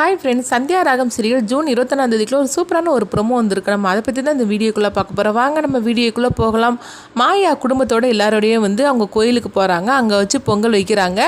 Hi friends Sandhya ராகம் serial June இருபத்தொன்னாம் தேதிக்குள்ள ஒரு சூப்பரான ஒரு ப்ரொமோ வந்திருக்கு. நம்ம அதை பற்றி தான் இந்த வீடியோக்குள்ளே பார்க்க போகிறோம் வாங்க நம்ம வீடியோக்குள்ளே போகலாம். மாயா குடும்பத்தோடு எல்லாரோடையும் வந்து அவங்க கோயிலுக்கு போகிறாங்க அங்கே வச்சு பொங்கல் வைக்கிறாங்க.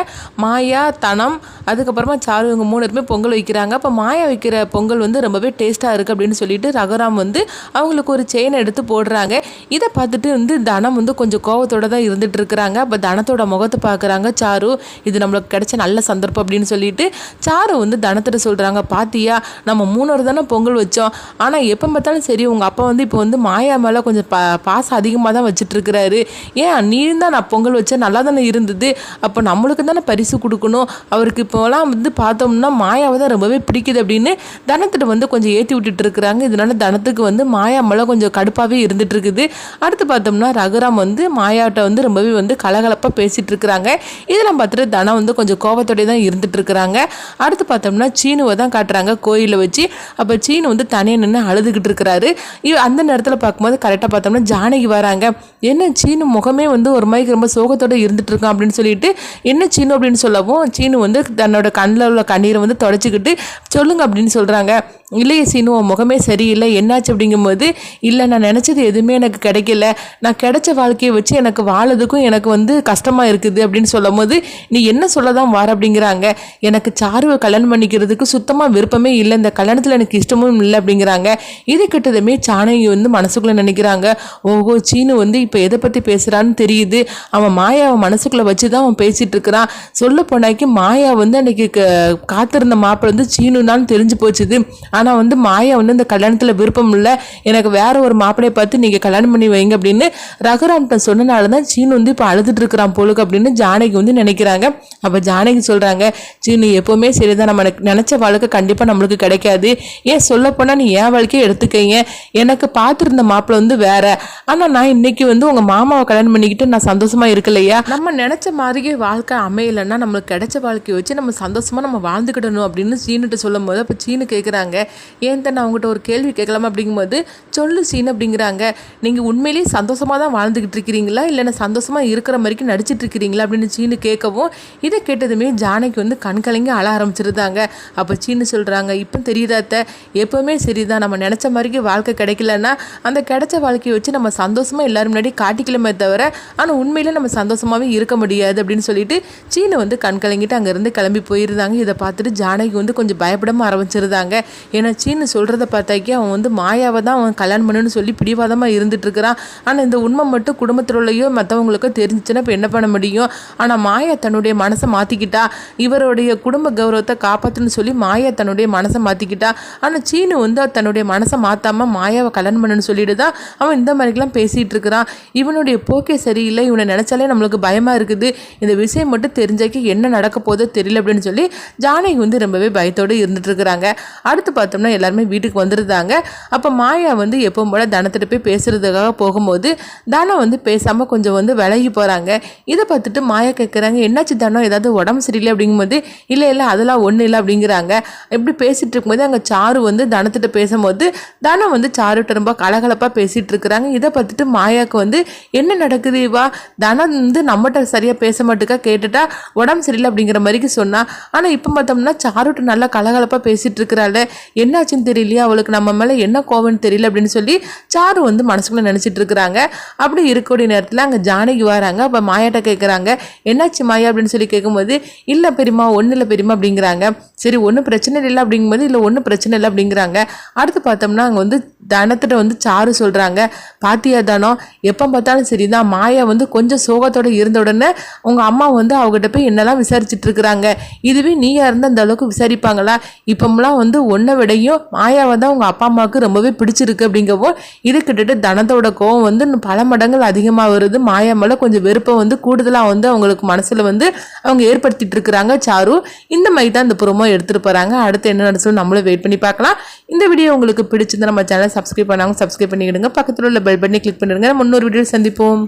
மாயா தனம் அதுக்கப்புறமா சாரு இவங்க மூணு பேருமே பொங்கல் வைக்கிறாங்க. அப்போ மாயா வைக்கிற பொங்கல் வந்து ரொம்பவே டேஸ்ட்டாக இருக்குது அப்படின்னு சொல்லிட்டு ரகுராம் வந்து அவங்களுக்கு ஒரு செயின் எடுத்து போடுறாங்க. இதை பார்த்துட்டு வந்து தனம் வந்து கொஞ்சம் கோவத்தோடு தான் இருந்துகிட்டு இருக்கிறாங்க. அப்போ தனத்தோட முகத்தை பார்க்குறாங்க. சாரு இது நம்மளுக்கு கிடைச்ச நல்ல சந்தர்ப்பம் அப்படின்னு சொல்லிட்டு சாரு வந்து தனத்திட்ட சொல்கிறாங்க பாத்தியா நம்ம மூணார் தானே பொங்கல் வச்சோம். ஆனால் எப்போ பார்த்தாலும் சரி உங்கள் அப்பா வந்து இப்போ வந்து மாயா மேலே கொஞ்சம் பா பாசம் அதிகமாக தான் வச்சுட்ருக்கிறாரு. ஏன் நீ தான் நான் பொங்கல் வச்சேன் நல்லா தானே இருந்தது. அப்போ நம்மளுக்கு தானே பரிசு கொடுக்கணும். அவருக்கு இப்போலாம் வந்து பார்த்தோம்னா மாயாவை தான் ரொம்பவே பிடிக்குது அப்படின்னு தனத்திட்ட வந்து கொஞ்சம் ஏற்றி விட்டுட்ருக்குறாங்க. இதனால தனத்துக்கு வந்து மாயா மேலே கொஞ்சம் கடுப்பாகவே இருந்துகிட்ருக்குது அடுத்து பார்த்தோம்னா ரகுராம் வந்து மாயாட்ட வந்து ரொம்பவே வந்து கலகலப்பாக பேசிட்டு இருக்கிறாங்க இதெல்லாம் பார்த்துட்டு தனம் வந்து கொஞ்சம் கோபத்தோடய தான் இருந்துகிட்ருக்குறாங்க அடுத்து பார்த்தோம்னா சீனுவை தான் காட்டுறாங்க கோயிலில் வச்சு. அப்போ சீனு வந்து தனியாக நின்று அழுதுகிட்டு இருக்கிறாரு. அந்த நேரத்தில் பார்க்கும்போது கரெக்டாக பார்த்தோம்னா ஜானகி வராங்க. என்ன சீனு முகமே வந்து ஒரு மாதிரி ரொம்ப சோகத்தோட இருந்துட்டு இருக்கான் அப்படின்னு சொல்லிட்டு என்ன சீனு அப்படின்னு சொல்லவும் சீனு வந்து தன்னோட கண்ணில் உள்ள கண்ணீரை வந்து தொடச்சிக்கிட்டு சொல்லுங்க அப்படின்னு சொல்கிறாங்க இல்லையே சீனு உன் முகமே சரியில்லை என்னாச்சு அப்படிங்கும்போது இல்லை நான் நினச்சது எதுவுமே எனக்கு கிடைக்கல. நான் கிடைச்ச வாழ்க்கையை வச்சு எனக்கு வாழதுக்கும் எனக்கு வந்து கஷ்டமாக இருக்குது அப்படின்னு சொல்லும் போது நீ என்ன சொல்ல தான் வார? அப்படிங்கிறாங்க. எனக்கு சாருவை கல்யாணம் பண்ணிக்கிறதுக்கு சுத்தமாக விருப்பமே இல்லை. இந்த கல்யாணத்தில் எனக்கு இஷ்டமும் இல்லை அப்படிங்கிறாங்க. இது கிட்டதுமே சாணகி வந்து மனசுக்குள்ளே நினைக்கிறாங்க. ஓஹோ சீனு வந்து இப்போ எதை பற்றி பேசுகிறான்னு தெரியுது. அவன் மாயாவை மனசுக்குள்ளே வச்சு தான் அவன் பேசிகிட்டு இருக்கிறான். சொல்ல போனாக்கி மாயா வந்து அன்னைக்கு க- காத்திருந்த மாப்பிள்ள வந்து சீனுனான்னு தெரிஞ்சு போச்சுது. ஆனால் வந்து மாயா வந்து இந்த கல்யாணத்தில் விருப்பம் இல்லை. எனக்கு வேற ஒரு மாப்பிள்ளையை பார்த்து நீங்கள் கல்யாணம் பண்ணி வைங்க அப்படின்னு ரகுராம்கிட்ட சொன்னனால தான் சீனு வந்து இப்போ அழுதுட்டு இருக்கிறான் போலுக்கு அப்படின்னு ஜானகி வந்து நினைக்கிறாங்க. அப்போ ஜானகி சொல்கிறாங்க சீனு எப்போவுமே சரிதான். நம்ம எனக்கு நினச்ச வாழ்க்கை கண்டிப்பாக நம்மளுக்கு கிடைக்காது. ஏன் சொல்லப்போனால் நீ என் வாழ்க்கையை எடுத்துக்கீங்க. எனக்கு பார்த்துருந்த மாப்பிள்ளை வந்து வேற. ஆனால் நான் இன்னைக்கு வந்து உங்கள் மாமாவை கல்யாணம் பண்ணிக்கிட்டு நான் சந்தோஷமாக இருக்கலையா? நம்ம நினச்ச மாதிரியே வாழ்க்கை அமையலைன்னா நம்மளுக்கு கிடைச்ச வாழ்க்கையை வச்சு நம்ம சந்தோஷமாக நம்ம வாழ்ந்துக்கிடணும் அப்படின்னு சீனுட்டு சொல்லும் போது அப்போ சீனு கேட்குறாங்க ஏன் தான் நான் ஒரு கேள்வி கேட்கலாமா அப்படிங்கும்போது சொல்லு சீன் அப்படிங்கிறாங்க. நீங்கள் உண்மையிலேயே சந்தோஷமாக தான் வாழ்ந்துக்கிட்டு இருக்கிறீங்களா? இல்லைன்னா சந்தோஷமாக இருக்கிற மாதிரிக்கு நடிச்சிட்டு இருக்கிறீங்களா? அப்படின்னு சீனு கேட்கவும் இதை கேட்டதுமே ஜானகி வந்து கண் கலங்கி அழ ஆரம்பிச்சிருந்தாங்க. அப்போ சீனு சொல்கிறாங்க இப்போ தெரியுதா அத்தை? எப்போவுமே சரிதான். நம்ம நினச்ச மாதிரிக்கு வாழ்க்கை கிடைக்கலன்னா அந்த கிடைச்ச வாழ்க்கையை வச்சு நம்ம சந்தோஷமாக எல்லோரும் முன்னாடி காட்டிக்கலாமே தவிர ஆனால் உண்மையிலே நம்ம சந்தோஷமாகவே இருக்க முடியாது. அப்படின்னு சொல்லிட்டு சீனை வந்து கண் கலங்கிட்டு அங்கேருந்து கிளம்பி போயிருந்தாங்க. இதை பார்த்துட்டு ஜானகி வந்து கொஞ்சம் பயப்படமாக ஆரம்பிச்சிருந்தாங்க. ஏன்னா சீனு சொல்கிறத பார்த்தாக்கி அவன் வந்து மாயாவை தான் அவன் கல்யாணம் பண்ணுன்னு சொல்லி பிடிவாதமாக இருந்துட்டுருக்கிறான். ஆனால் இந்த உண்மை மட்டும் குடும்பத்தில் உள்ளயோ மற்றவங்களுக்கோ தெரிஞ்சிச்சுன்னா இப்போ என்ன பண்ண முடியும்? ஆனால் மாயா தன்னுடைய மனசை மாற்றிக்கிட்டா இவருடைய குடும்ப கௌரவத்தை காப்பாற்றுன்னு சொல்லி மாயா தன்னுடைய மனசை மாற்றிக்கிட்டா ஆனால் சீனு வந்து தன்னுடைய மனசை மாற்றாமல் மாயாவை கல்யாணம் பண்ணுன்னு சொல்லிட்டு தான் அவன் இந்த மாதிரிக்கெல்லாம் பேசிகிட்டு இருக்கிறான் இவனுடைய போக்கே சரியில்லை. இவனை நினச்சாலே நம்மளுக்கு பயமாக இருக்குது. இந்த விஷயம் மட்டும் தெரிஞ்சாக்கி என்ன நடக்க போதோ தெரியல அப்படின்னு சொல்லி ஜானகி வந்து ரொம்பவே பயத்தோடு இருந்துட்டு இருக்கிறாங்க அடுத்து பார்த்தோம்னா எல்லாருமே வீட்டுக்கு வந்துருந்தாங்க. அப்போ மாயா வந்து எப்பவும் போல தனத்திட்ட போய் பேசுறதுக்காக போகும்போது தனம் வந்து பேசாமல் கொஞ்சம் வந்து விலகி போகிறாங்க இதை பார்த்துட்டு மாயா கேட்குறாங்க என்னாச்சு தனம் ஏதாவது உடம்பு சரியில்லை? அப்படிங்கும்போது இல்லை இல்லை அதெல்லாம் ஒன்றும் இல்லை அப்படிங்கிறாங்க. இப்படி பேசிட்டு இருக்கும்போது அங்கே சாரு வந்து தனத்திட்ட பேசும்போது தனம் வந்து சாருட்ட ரொம்ப கலகலப்பாக பேசிட்டு இருக்கிறாங்க. இதை பார்த்துட்டு மாயாவுக்கு வந்து என்ன நடக்குது இவா? தனம் வந்து நம்மகிட்ட சரியாக பேச மாட்டுக்கா? கேட்டுட்டா உடம்பு சரியில்லை அப்படிங்கிற மாதிரிக்கு சொன்னால் ஆனால் இப்போ பார்த்தோம்னா சாருட்ட நல்லா கலகலப்பாக பேசிட்டு இருக்கிறாள். என்னாச்சுன்னு தெரியலையா அவளுக்கு நம்ம மேலே என்ன கோவம்னு தெரியல அப்படின்னு சொல்லி சாரு வந்து மனசுக்குள்ளே நினச்சிட்டு இருக்கிறாங்க. அப்படி இருக்கக்கூடிய நேரத்தில் அங்கே ஜானகி வராங்க. அப்போ மாயாட்ட கேட்குறாங்க என்னாச்சு மாயா? அப்படின்னு சொல்லி கேட்கும்போது இல்லை பெரியம்மா ஒன்றும் இல்லை பெரியம்மா அப்படிங்கிறாங்க. சரி ஒன்றும் பிரச்சனை இல்லை அப்படிங்கும்போது இல்லை ஒன்றும் பிரச்சனை இல்லை அப்படிங்கிறாங்க. அடுத்து பார்த்தோம்னா அங்கே வந்து தனத்திட்ட வந்து சாரு சொல்கிறாங்க பாத்தியா தானோ எப்போ பார்த்தாலும் சரி தான் மாயா வந்து கொஞ்சம் சோகத்தோட இருந்த உடனே உங்கள் அம்மா வந்து அவகிட்ட போய் என்னெல்லாம் விசாரிச்சுட்டு இருக்கிறாங்க. இதுவே நீயா இருந்தால் அந்த அளவுக்கு விசாரிப்பாங்களா? இப்போம்லாம் வந்து ஒன்றை விடையும் மாயாவை தான் உங்கள் அப்பா அம்மாவுக்கு ரொம்பவே பிடிச்சிருக்கு அப்படிங்கவோ இது கிட்டத்தட்ட தனத்தோட கோவம் வந்து பல மடங்கள் அதிகமாக வருது. மாயா மேலே கொஞ்சம் வெறுப்பை வந்து கூடுதலாக வந்து அவங்களுக்கு மனசில் வந்து அவங்க ஏற்படுத்திட்டு இருக்கிறாங்க. சாரு இந்த மாதிரி தான் இந்த புறமோ எடுத்துகிட்டு போகிறாங்க அடுத்து என்ன நடக்கும் நம்மளும் வெயிட் பண்ணி பார்க்கலாம். இந்த வீடியோ உங்களுக்கு பிடிச்சிருந்தா நம்ம சேனல் சப்ஸ்கிரைப் பண்ணாங்க சப்ஸ்கிரைப் பண்ணிக்கிடுங்க. பக்கத்தில் உள்ள பெல் பண்ணி கிளிக் பண்ணிடுங்க. முன்னொரு வீடியோ சந்திப்போம்.